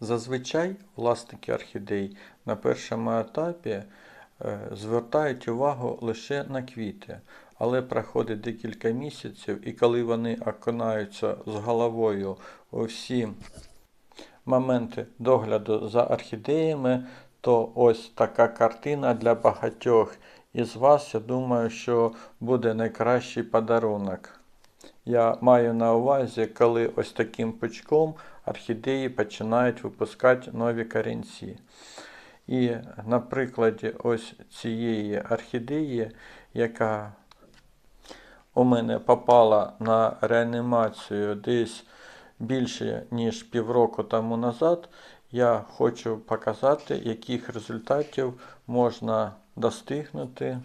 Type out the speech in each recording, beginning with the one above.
Зазвичай власники орхідей на першому етапі е, звертають увагу лише на квіти, але проходить декілька місяців, і коли вони окунаються з головою у всі моменти догляду за орхідеями, то ось така картина для багатьох із вас, я думаю, що буде найкращий подарунок. Я маю на увазі, коли ось таким пучком орхідеї починають випускати нові корінці. І на прикладі ось цієї орхідеї, яка у мене попала на реанімацію десь більше ніж півроку тому назад, я хочу показати, яких результатів можна достигнути,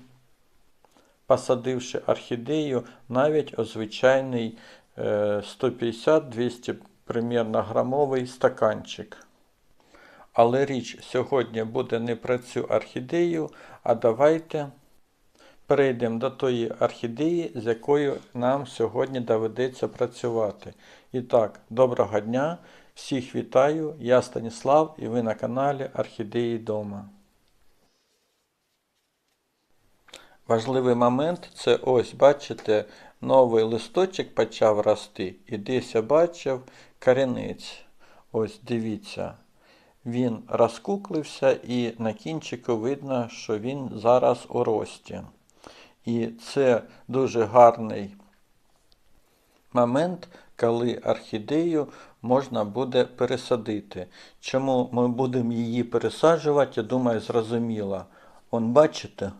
посадивши орхідею навіть у звичайний е, 150-200 примірно грамовий стаканчик. Але річ сьогодні буде не про цю орхідею, а давайте перейдемо до тої орхідеї, з якою нам сьогодні доведеться працювати. І так, доброго дня! Всіх вітаю! Я Станіслав і ви на каналі Орхідеї Дома. Важливий момент це ось, бачите, новий листочок почав рости. І десь я бачив корінець. Ось дивіться. Він розкуклився і на кінчику видно, що він зараз у рості. І це дуже гарний момент, коли орхідею можна буде пересадити. Чому ми будемо її пересаджувати, я думаю, зрозуміло. Он бачите?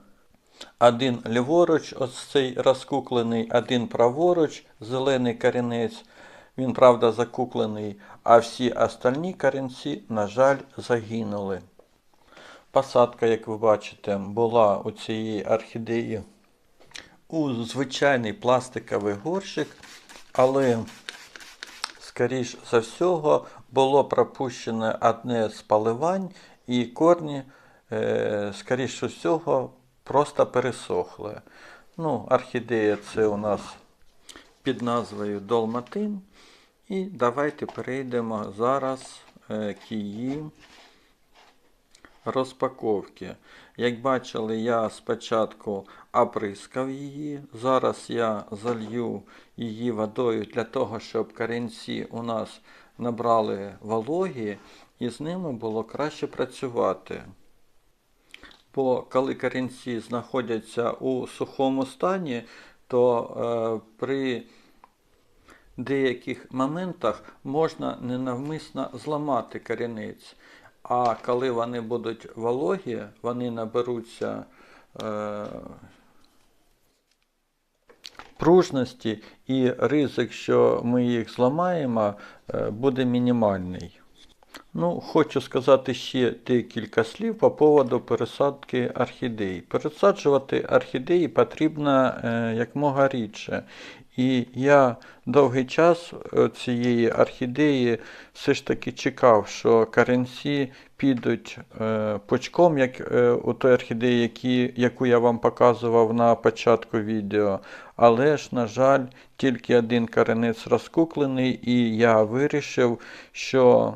Один ліворуч, ось цей розкуклений, один праворуч, зелений корінець. Він, правда, закуклений, а всі остальні корінці, на жаль, загинули. Посадка, як ви бачите, була у цієї орхідеї у звичайний пластиковий горщик, але, скоріш за всього, було пропущено одне з поливань, і корні, е, скоріш всього, просто пересохли. Ну, орхідея це у нас під назвою Долматин. І давайте перейдемо зараз е, к її розпаковки. Як бачили, я спочатку оприскав її. Зараз я залью її водою для того, щоб корінці у нас набрали вологі і з ними було краще працювати. Бо коли корінці знаходяться у сухому стані, то е, при деяких моментах можна ненавмисно зламати корінець. А коли вони будуть вологі, вони наберуться е, пружності, і ризик, що ми їх зламаємо, е, буде мінімальний. Ну, хочу сказати ще декілька слів по поводу пересадки орхідей. Пересаджувати орхідеї потрібно е, якмога рідше. І я довгий час е, цієї орхідеї все ж таки чекав, що корінці підуть е, пучком, як е, у той орхідеї, які, яку я вам показував на початку відео. Але ж, на жаль, тільки один коренець розкуклений, і я вирішив, що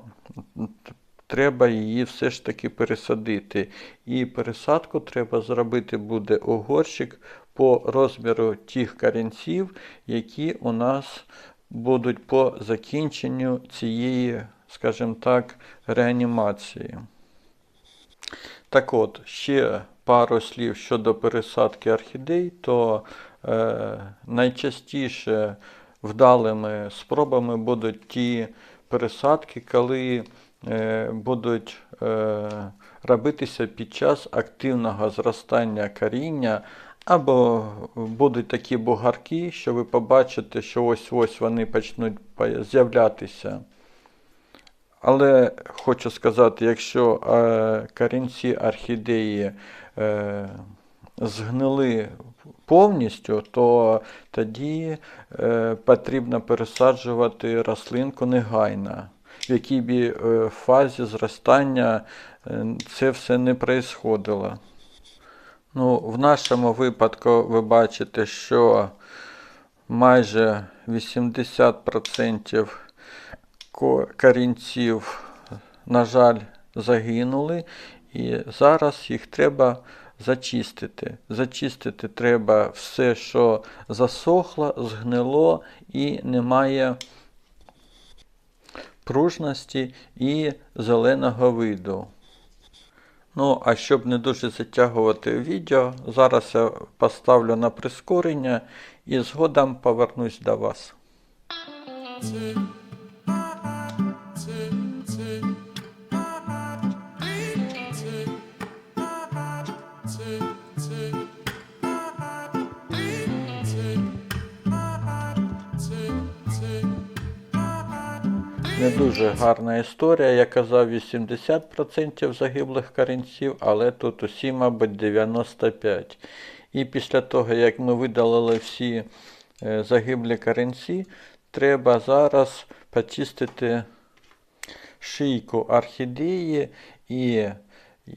треба її все ж таки пересадити. І пересадку треба зробити буде у горщик по розміру тих корінців, які у нас будуть по закінченню цієї, скажімо так, реанімації. Так от, ще пару слів щодо пересадки орхідей, то е, найчастіше вдалими спробами будуть ті пересадки, коли е, будуть е, робитися під час активного зростання коріння, або будуть такі бугарки, що ви побачите, що ось-ось вони почнуть з'являтися. Але хочу сказати, якщо е, корінці орхідеї е, згнили повністю, то тоді е, потрібно пересаджувати рослинку негайно, в якій б е, фазі зростання е, це все не происходило. Ну, в нашому випадку ви бачите, що майже 80% ко- корінців на жаль, загинули, і зараз їх треба зачистити. Зачистити треба все, що засохло, згнило і немає пружності і зеленого виду. Ну, а щоб не дуже затягувати відео, зараз я поставлю на прискорення і згодом повернусь до вас. Не дуже гарна історія. Я казав 80% загиблих корінців, але тут усі, мабуть, 95%. І після того, як ми видалили всі е, загиблі корінці, треба зараз почистити шийку орхідеї і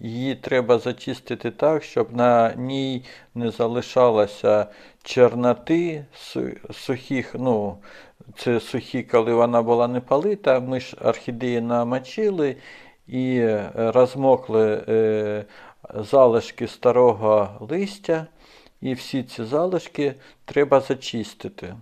її треба зачистити так, щоб на ній не залишалося чорноти сухих, ну, це сухі, коли вона була не полита. Ми ж орхідеї намочили і е, розмокли е, залишки старого листя, і всі ці залишки треба зачистити.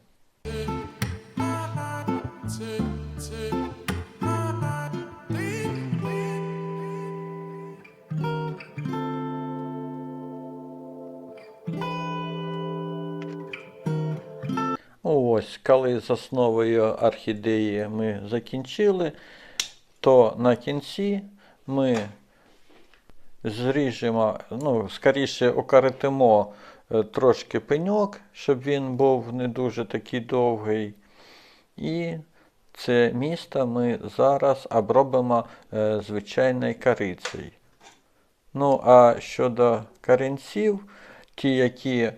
Ось, коли з основою орхідеї ми закінчили, то на кінці ми зріжемо, ну, скоріше окоротимо е, трошки пеньок, щоб він був не дуже такий довгий. І це місто ми зараз обробимо е, звичайною корицею. Ну, а щодо корінців, ті, які,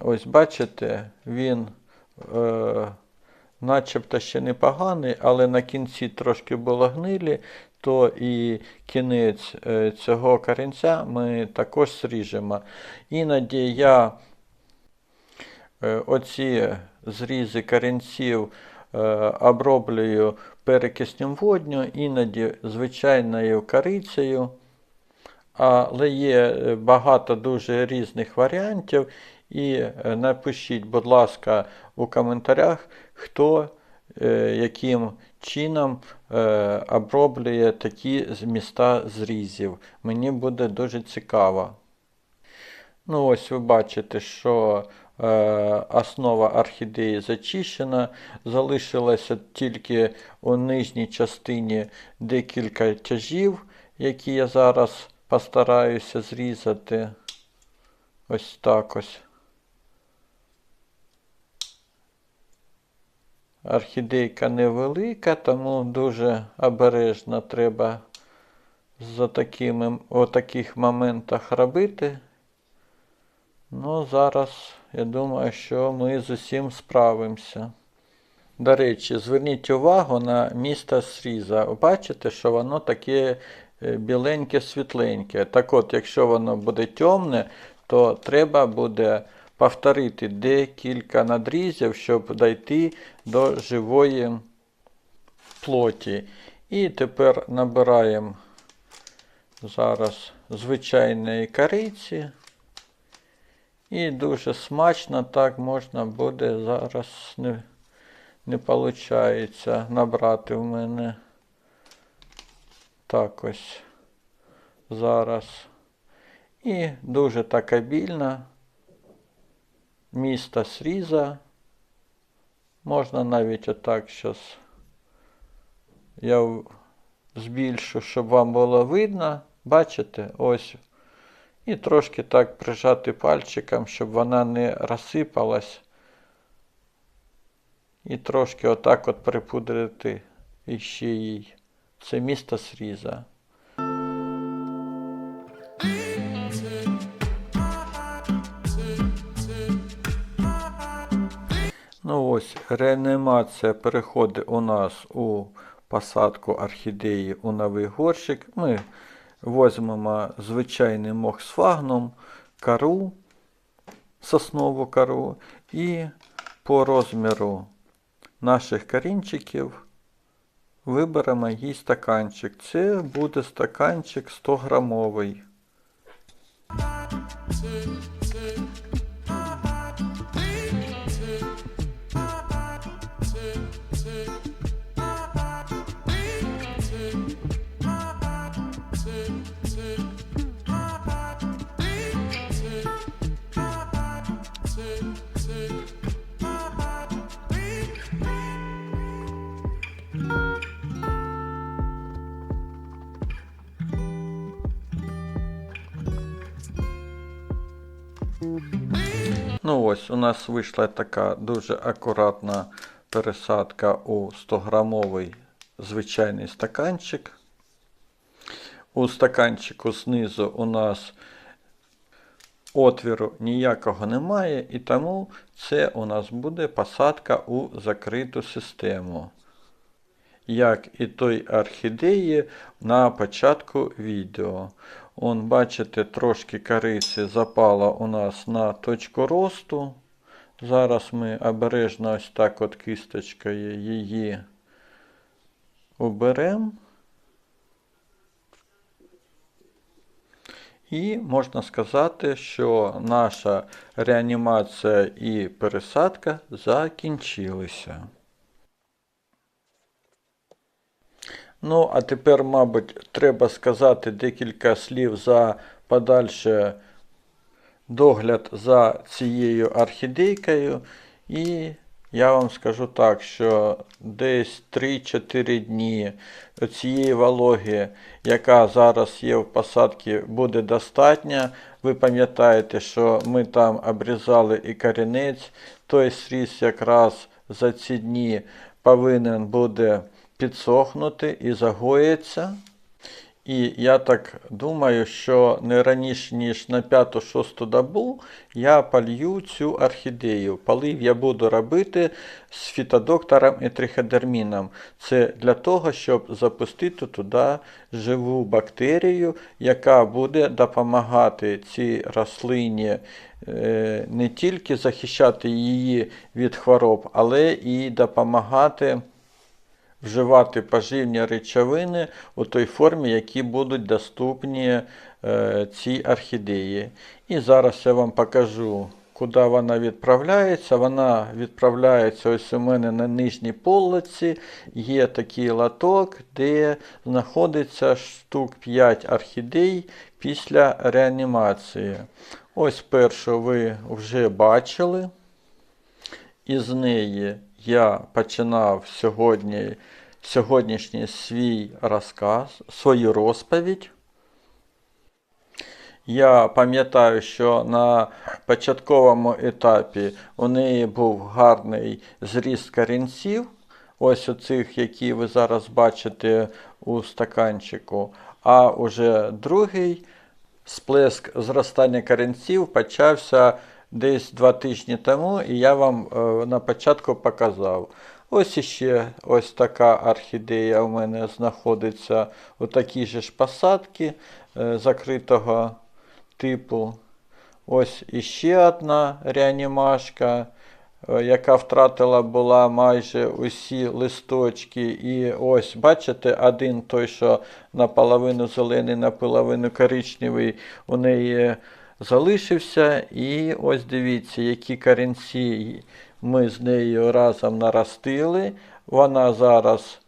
ось бачите, він е, начебто ще непоганий, але на кінці трошки було гнилі, то і кінець е, цього корінця ми також сріжемо. Іноді я е, оці зрізи корінців е, оброблюю перекиснем водню, іноді звичайною корицею. Але є е, багато дуже різних варіантів. І е, напишіть, будь ласка, у коментарях, хто е, яким чином е, оброблює такі міста зрізів. Мені буде дуже цікаво. Ну, ось ви бачите, що е, основа орхідеї зачищена. Залишилося тільки у нижній частині декілька тяжів, які я зараз постараюся зрізати. Ось так ось. Орхідейка невелика, тому дуже обережно треба за такими, у таких моментах робити. Ну, зараз я думаю, що ми з усім справимося. До речі, зверніть увагу на місто сріза. Бачите, що воно таке е, біленьке, світленьке. Так от, якщо воно буде темне, то треба буде повторити декілька надрізів, щоб дійти до живої плоті. І тепер набираємо зараз звичайної кориці. І дуже смачно так можна буде зараз не, не виходить набрати в мене. Так ось зараз. І дуже так обільно. Місто сріза. Можна навіть отак зараз я збільшу, щоб вам було видно. Бачите? Ось. І трошки так прижати пальчиком, щоб вона не розсипалась. І трошки отак от припудрити іще їй. Це місто сріза. Ось, реанімація переходить у нас у посадку орхідеї у новий горщик. Ми візьмемо звичайний мох сфагнум, кору, соснову кору і по розміру наших корінчиків Виберемо їй стаканчик. Це буде стаканчик 100 грамовий. Ну ось, у нас вийшла така дуже акуратна пересадка у 100-грамовий звичайний стаканчик. У стаканчику знизу у нас отвіру ніякого немає, і тому це у нас буде посадка у закриту систему. Як і той орхідеї на початку відео. Он, бачите, трошки кориси запало у нас на точку росту. Зараз ми обережно ось так от кисточкою її уберемо. І можна сказати, що наша реанімація і пересадка закінчилися. Ну, а тепер, мабуть, треба сказати декілька слів за подальше догляд за цією орхідейкою. І я вам скажу так, що десь 3-4 дні цієї вологи, яка зараз є в посадці, буде достатня. Ви пам'ятаєте, що ми там обрізали і корінець, той сріз якраз за ці дні повинен буде підсохнути і загоїться. І я так думаю, що не раніше, ніж на 5-6 добу я полью цю орхідею. Полив я буду робити з фітодоктором і триходерміном. Це для того, щоб запустити туди живу бактерію, яка буде допомагати цій рослині е, не тільки захищати її від хвороб, але і допомагати вживати поживні речовини у той формі, які будуть доступні е, цій орхідеї. І зараз я вам покажу, куди вона відправляється. Вона відправляється ось у мене на нижній полиці. Є такий лоток, де знаходиться штук 5 орхідей після реанімації. Ось першу ви вже бачили. Із неї я починав сьогодні, сьогоднішній свій розказ, свою розповідь. Я пам'ятаю, що на початковому етапі у неї був гарний зріст корінців, ось оцих, які ви зараз бачите у стаканчику. А уже другий сплеск зростання корінців почався десь два тижні тому, і я вам е, на початку показав. Ось іще ось така орхідея у мене знаходиться у такій же ж посадці е, закритого типу. Ось іще одна реанімашка, е, яка втратила була майже усі листочки. І ось, бачите, один той, що наполовину зелений, наполовину коричневий, у неї залишився. І ось дивіться, які корінці ми з нею разом наростили. Вона зараз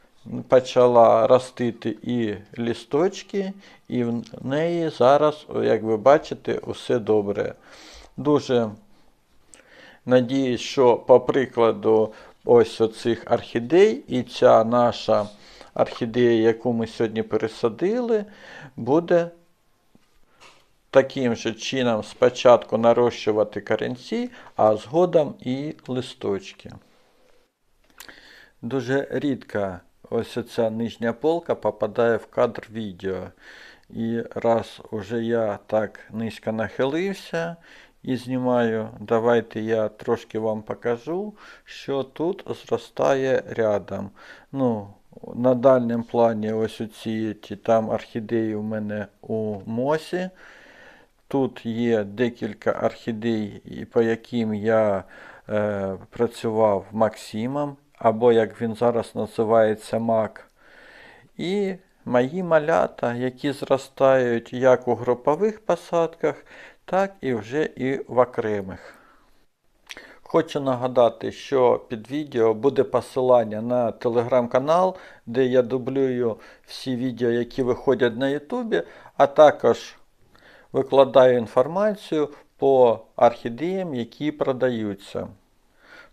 почала ростити і лісточки, і в неї зараз, як ви бачите, усе добре. Дуже надіюсь, що по прикладу ось оцих орхідей і ця наша орхідея, яку ми сьогодні пересадили, буде таким же чином спочатку нарощувати корінці, а згодом і листочки. Дуже рідко ось ця нижня полка попадає в кадр відео. І раз уже я так низько нахилився і знімаю, давайте я трошки вам покажу, що тут зростає рядом. Ну, На дальньому плані ось ці там орхідеї у мене у мосі. Тут є декілька орхідей, по яким я е, працював Максимом, або як він зараз називається Мак. І мої малята, які зростають як у групових посадках, так і вже і в окремих. Хочу нагадати, що під відео буде посилання на телеграм-канал, де я дублюю всі відео, які виходять на Ютубі, а також викладаю інформацію по орхідеям, які продаються.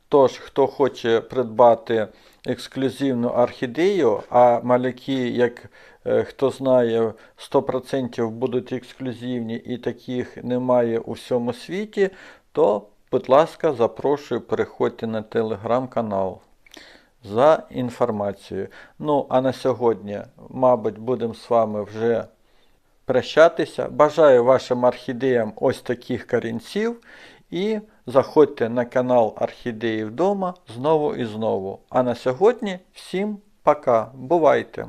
Тож, хто хоче придбати ексклюзивну орхідею, а малюки, як е, хто знає, 100% будуть ексклюзивні і таких немає у всьому світі, то, будь ласка, запрошую, переходьте на телеграм-канал за інформацією. Ну, а на сьогодні, мабуть, будемо з вами вже прощатися. Бажаю вашим орхідеям ось таких корінців. І заходьте на канал Орхідеї вдома знову і знову. А на сьогодні всім пока. Бувайте!